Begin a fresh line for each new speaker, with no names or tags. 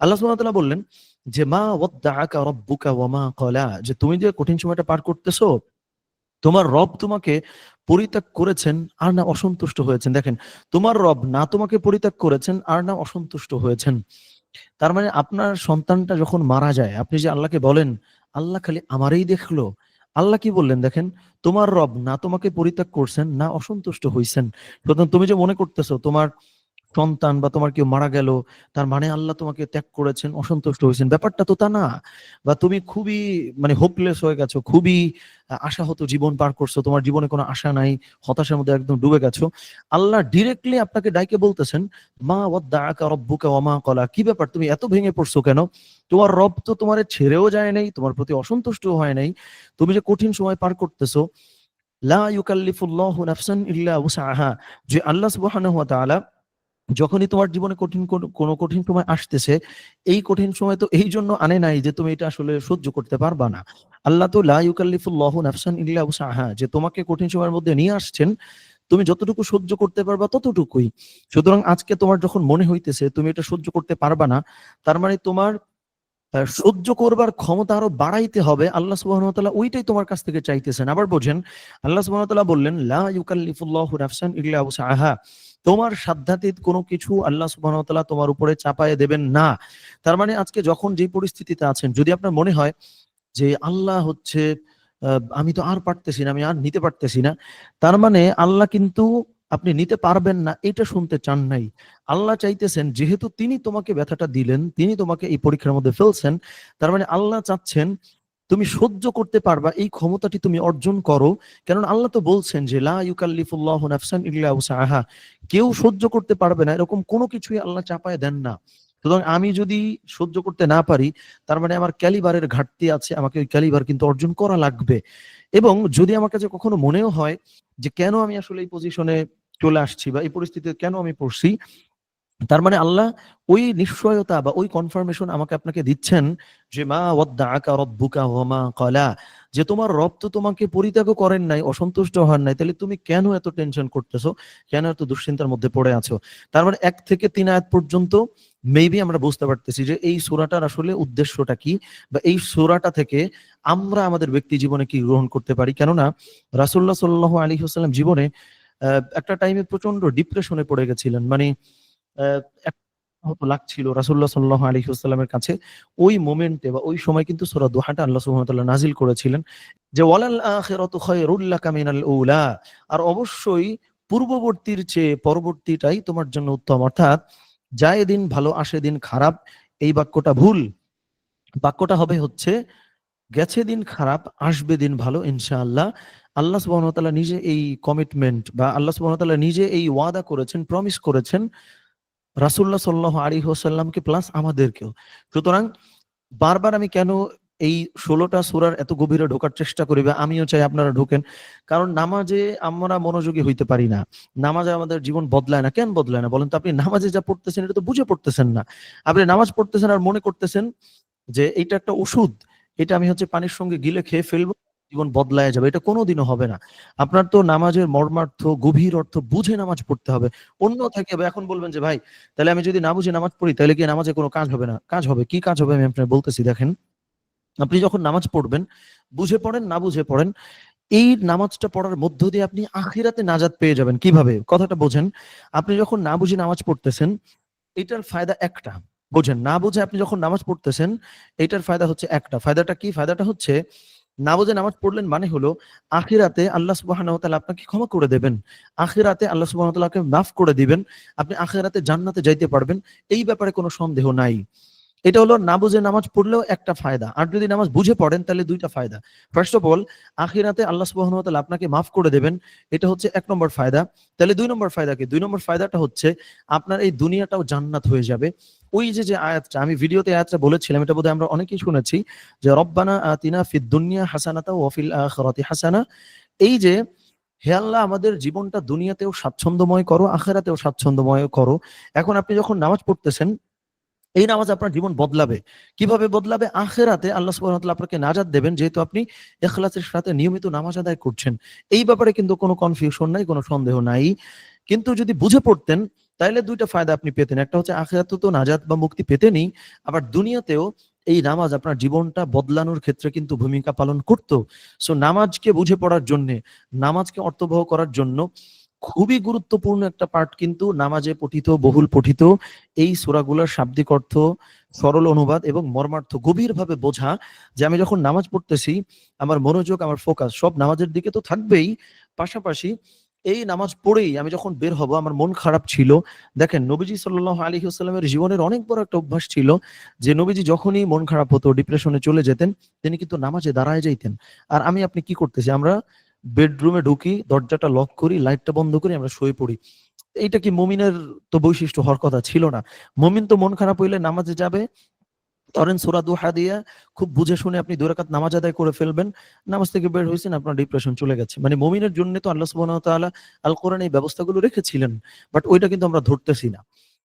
আল্লাহ সুবহানাহু বললেন যে, মা ওয়াদ্দাআকা রাব্বুকা ওয়া মা ক্বালা যে, তুমি যে কঠিন সময়টা পার করতেছো, তোমার রব তোমাকে পরিত্যাগ করেছেন আর না অসন্তুষ্ট হয়েছেন। দেখেন, তোমার রব না তোমাকে পরিত্যাগ করেছেন আর না অসন্তুষ্ট হয়েছেন। তার মানে আপনার সন্তানটা যখন মারা যায়, আপনি যে আল্লাহকে বলেন, আল্লাহ খালি আমারই দেখল। আল্লাহ কি বললেন দেখেন, তোমার রব না তোমাকে পরিত্যাগ করছেন, না অসন্তুষ্ট হইছেন। তুমি যে মনে করতেছো, তোমার সন্তান বা তোমার কেউ মারা গেল, তার মানে আল্লাহ তোমাকে ত্যাগ করেছেন, অসন্তুষ্ট হয়েছেন। ব্যাপারটা তো তা না। বা তুমি খুবই মানে হোপলেস হয়ে গেছো, খুবই আশাহত জীবন পার করছ, তোমার জীবনে কোনো আশা নাই, হতাশার মধ্যে একদম ডুবে গেছো। আল্লাহ ডিরেক্টলি আপনাকে ডাইকে বলতেছেন, মা ওয়াদ্দাআকা রাব্বুকা ওয়া মা ক্বালা। কি ব্যাপার? তুমি এত ভেঙে পড়ছো কেন? তোমার রব তো তোমার ছেড়েও যায় নাই, তোমার প্রতি অসন্তুষ্ট হয় নাই। তুমি যে কঠিন সময় পার করতেছো, লা ইউকাল্লিফুল্লাহু নাফসান ইল্লা উসআহা যে আল্লাহ সুবহানাহু ওয়া তাআলা যখনই তোমার জীবনে কঠিন কোন- কঠিন সময় আসতেছে, এই কঠিন সময় তো এই জন্য আনে নাই যে তুমি এটা আসলে সহ্য করতে পারবা না। আল্লাহ তো লা ইউকাল্লিফুল্লাহু নাফসান ইল্লা উসআহা, যে তোমাকে কঠিন সময়ের মধ্যে নিয়ে আসছেন, তুমি যতটুকু সহ্য করতে পারবা ততটুকুই। সুতরাং আজকে তোমার যখন মনে হইতেছে তুমি এটা সহ্য করতে পারবা না, তার মানে তোমার সহ্য করবার ক্ষমতা আরও বাড়াইতে হবে, আল্লাহ তাআলা ওইটাই তোমার কাছ থেকে চাইতেছেন। আবার বোঝেন, আল্লাহ তাআলা বললেন, লা ইউকাল্লিফুল্লাহু নাফসান তোমার সাধ্যাতীত কোনো কিছু আল্লাহ সুবহানাহু তোমার উপরে চাপায়ে দেবেন না। তার মানে আজকে যখন যে পরিস্থিতিতে আছেন, যদি আপনার মনে হয় যে আল্লাহ হচ্ছে আমি তো আর পারতেছি না, আমি আর নিতে পারতেছি না, তার মানে আল্লাহ কিন্তু আপনি নিতে পারবেন না, এটা শুনতে চান নাই। আল্লাহ চাইতেছেন, যেহেতু তিনি তোমাকে ব্যথাটা দিলেন, তিনি তোমাকে এই পরীক্ষার মধ্যে ফেলছেন, তার মানে আল্লাহ চাচ্ছেন তুমি সহ্য করতে পারবা, এই ক্ষমতাটি তুমি অর্জন করো। কারণ আল্লাহ তো বলছেন যে, লা কেউ সহ্য করতে পারবে না, এরকম কোনো কিছুই আল্লাহ চাপায় দেন না। সুতরাং আমি যদি সহ্য করতে না পারি, তার মানে আমার ক্যালিবারের ঘাটতি আছে, আমাকে ওই ক্যালিবার কিন্তু অর্জন করা লাগবে। এবং যদি আমার কাছে কখনো মনেও হয় যে, কেন আমি আসলে এই পজিশনে চলে আসছি বা এই পরিস্থিতিতে কেন আমি পড়ছি? তার মানে আল্লাহ ওই নিশ্চয়তা বা ওই কনফার্মেশন আমাকে আপনাকে দিচ্ছেন যে মা ওয়াদ্দাআকা রাব্বুকা মা ক্বালা। যে তোমার রব তো তোমাকে পরিত্যাগও করেন নাই, অসন্তুষ্ট হন নাই। তাহলে তুমি কেন এত টেনশন করতেছো? কেন এত দুশ্চিন্তার মধ্যে পড়ে আছো? তার মানে এক থেকে তিন আয়াত পর্যন্ত মেবি আমরা বুঝতে পারতেছি যে এই সূরাটার আসলে উদ্দেশ্যটা কি বা এই সূরাটা থেকে আমরা আমাদের ব্যক্তি জীবনে কি গ্রহণ করতে পারি? কেননা রাসূলুল্লাহ সাল্লাল্লাহু আলাইহি ওয়াসাল্লাম জীবনে একটা টাইমে প্রচণ্ড ডিপ্রেশনে পড়ে গেছিলেন। মানে হতো লাগছিল সাল্লাল্লাহু আলাইহি ওয়াসাল্লামের কাছে। ওই মোমেন্টে বা ওই সময় কিন্তু সূরা দোহাটা আল্লাহ তাআলা নাজিল করেছিলেন যে, ওয়ালাল আখিরাতু খায়রুল লাকা মিনাল উলা। আর অবশ্যই পূর্ববর্তীর চেয়ে পরবর্তীটাই তোমার জন্য উত্তম। অর্থাৎ, যায় দিন ভালো, আসে দিন খারাপ। এই বাক্যটা ভুল। বাক্যটা হবে হচ্ছে, গেছে দিন খারাপ, আসবে দিন ভালো, ইনশাআল্লাহ। আল্লাহ ওয়া নিজে এই কমিটমেন্ট বা আল্লাহ তাআলা নিজে এই ওয়াদা করেছেন প্রমিস করেছেন রাসূলুল্লাহ সাল্লাল্লাহু আলাইহি ওয়াসাল্লামকে প্লাস আমাদেরকেও। সুতরাং বারবার আমি কেন এই ষোলোটা সুরার এত গভীরে ঢোকার চেষ্টা করি বা আমিও চাই আপনারা ঢোকেন? কারণ নামাজে আমরা মনোযোগী হইতে পারি না। নামাজে আমাদের জীবন বদলায় না। কেন বদলায় না? বলেন তো, আপনি নামাজে যা পড়তেছেন এটা তো বুঝে পড়তেছেন না। আপনি নামাজ পড়তেছেন আর মনে করতেছেন যে এটা একটা ওষুধ। এটা আমি হচ্ছে পানির সঙ্গে গিলে খেয়ে ফেলব। জীবন বদলায় যাবে, এটা কোনোদিনও হবে না। আপনার তো নামাজের মর্মার্থ, গভীর অর্থ বুঝে নামাজ পড়তে হবে। অন্য থেকে এখন বলবেন যে, ভাই, তাহলে আমি যদি না বুঝে নামাজ পড়ি, তাহলে কি নামাজে কোনো কাজ হবে না? কাজ হবে, কি কাজ হবে আমি আপনার বলতেছি, দেখেন। আপনি যখন নামাজ পড়বেন, বুঝে পড়েন, না বুঝে পড়েন, এই নামাজটা পড়ার মধ্য দিয়ে আপনি আখিরাতে নাজাত পেয়ে যাবেন। কীভাবে? কথাটা বোঝেন, আপনি যখন না বুঝে নামাজ পড়তেছেন, এটার ফায়দা একটা। বোঝেন, না বুঝে আপনি যখন নামাজ পড়তেছেন, এটার ফায়দা হচ্ছে একটা। ফায়দাটা কি? ফায়দাটা হচ্ছে না বুঝে নামাজ পড়লেন মানে হলো, আখিরাতে আল্লাহ তাআলা আপনাকে ক্ষমা করে দেবেন। আখিরাতে আল্লাহ সুবহানাহু ওয়া তাআলাকে মাফ করে দিবেন। আপনি আখিরাতে জান্নাতে যাইতে পারবেন, এই ব্যাপারে কোনো সন্দেহ নাই। এটা হলো না বুঝে নামাজ পড়লেও একটা ফায়দা। আর যদি নামাজ বুঝে পড়েন, তাহলে দুইটা ফায়দা। ফার্স্ট অফ অল আখিরাতে আল্লাহ ওয়া আপনাকে মাফ করে দেবেন, এটা হচ্ছে এক নম্বর ফায়দা। তাহলে দুই নম্বর ফায়দা কি? দুই নম্বর ফায়দাটা হচ্ছে, আপনার এই দুনিয়াটাও জান্নাত হয়ে যাবে। ওই যে যে আয়াতটা, আমি ভিডিওতে আয়াতটা বলেছিলাম, এটা বোধহয় আমরা অনেকেই শুনেছি যে, রব্বানা আতিনা ফিদ দুনিয়া হাসানাতা ওয়া ফিল আখিরাতি হাসানা। এই যে, হে আল্লাহ, আমাদের জীবনটা দুনিয়াতেও স্বাচ্ছন্দ্যময় করো, আখেরাতেও স্বাচ্ছন্দ্যময় করো। এখন আপনি যখন নামাজ পড়তেছেন, এই নামাজ আপনার জীবন বদলাবে। কীভাবে বদলাবে? আখেরাতে আল্লাহ তাআলা আপনাকে নাজাত দেবেন, যেহেতু আপনি ইখলাসের সাথে নিয়মিত নামাজ আদায় করছেন। এই ব্যাপারে কিন্তু কোনো কনফিউশন নাই, কোনো সন্দেহ নাই। কিন্তু যদি বুঝে পড়তেন তাইলে দুইটা ফায়দা আপনি পেতেন। একটা হচ্ছে আখেরাতে তো নাজাত বা মুক্তি পেতেনই, আবার দুনিয়াতেও এই নামাজ আপনার জীবনটা বদলানোর ক্ষেত্রে কিন্তু ভূমিকা পালন করতো। সো নামাজকে বুঝে পড়ার জন্য, নামাজকে অর্থবহ করার জন্য খুবই গুরুত্বপূর্ণ একটা পার্ট কিন্তু নামাজে পঠিত, বহুল পঠিত এই সূরাগুলোর শাব্দিক অর্থ, সরল অনুবাদ এবং মর্মার্থ গভীরভাবে বোঝা যে আমি যখন নামাজ পড়তেছি, আমার মনোযোগ, আমার ফোকাস সব নামাজের দিকে তো থাকবেই। পাশাপাশি এই নামাজ পড়েই আমি যখন বের হব, আমার মন খারাপ ছিল। দেখেন, নবীজি সাল্লাহ আলী আসসালামের জীবনের অনেক বড় একটা অভ্যাস ছিল যে, নবীজি যখনই মন খারাপ হতো ডিপ্রেশনে চলে যেতেন, তিনি কিন্তু নামাজে দাঁড়ায় যাইতেন। আর আমি আপনি কি করতেছি, আমরা বেডরুমে ঢুকি, দরজাটা লক করি লাইটটা বন্ধ করি, আমরা শুয়ে পড়ি। এইটা কি মমিনের তো বৈশিষ্ট্য হওয়ার কথা ছিল না। মমিন তো মন খারাপ হইলে নামাজে যাবে ধরেন সোরা দুহা দিয়ে খুব বুঝে শুনে আপনি দুরাকাত নামাজ আদায় করে ফেলবেন, নামাজ থেকে বের হয়েছেন আপনার ডিপ্রেশন চলে গেছে। মানে মমিনের জন্য তো আল্লাহ সুবাহ আল কোরআন এই ব্যবস্থাগুলো রেখেছিলেন বাট ওইটা কিন্তু আমরা ধরতেছি না।